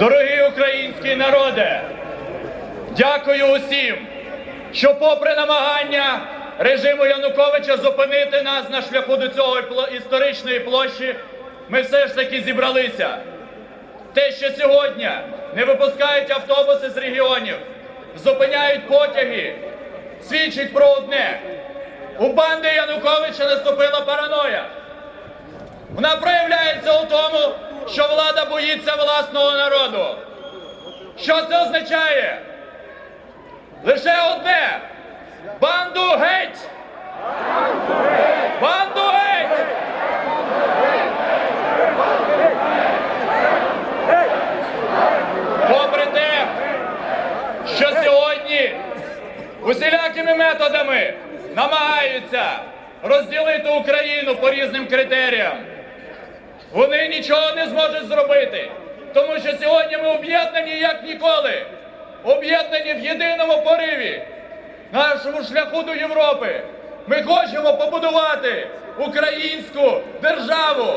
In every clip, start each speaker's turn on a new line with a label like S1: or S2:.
S1: Дорогі українські народи, дякую усім, що, попри намагання режиму Януковича зупинити нас на шляху до цього історичної площі, ми все ж таки зібралися. Те, що сьогодні не випускають автобуси з регіонів, зупиняють потяги, свідчить про одне. У банди Януковича наступила параноя. Вона проявляється у тому, що влада боїться власного народу. Що це означає? Лише одне. Банду геть! Банду геть! Попри те, що сьогодні усілякими методами намагаються розділити Україну по різним критеріям. Вони нічого не зможуть зробити, тому що сьогодні ми об'єднані як ніколи, об'єднані в єдиному пориві нашому шляху до Європи. Ми хочемо побудувати українську державу.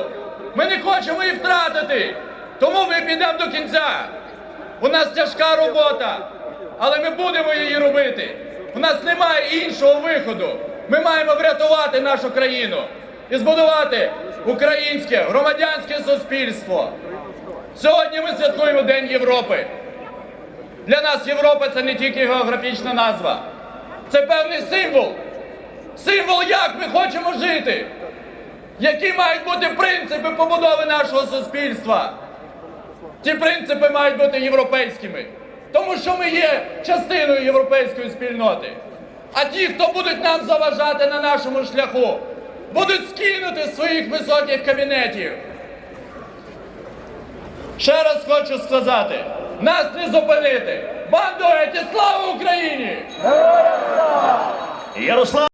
S1: Ми не хочемо її втратити. Тому ми підемо до кінця. У нас тяжка робота, але ми будемо її робити. У нас немає іншого виходу. Ми маємо врятувати нашу країну і збудувати українське громадянське суспільство. Сьогодні ми святкуємо День Європи. Для нас Європа це не тільки географічна назва, це певний символ. Символ, як ми хочемо жити, які мають бути принципи побудови нашого суспільства. Ці принципи мають бути європейськими, тому що ми є частиною європейської спільноти. А ті, хто будуть нам заважати на нашому шляху, будуть скинути з своїх високих кабінетів. Ще раз хочу сказати: нас не зупинити! Банду еті, слава Україні!
S2: Ярослав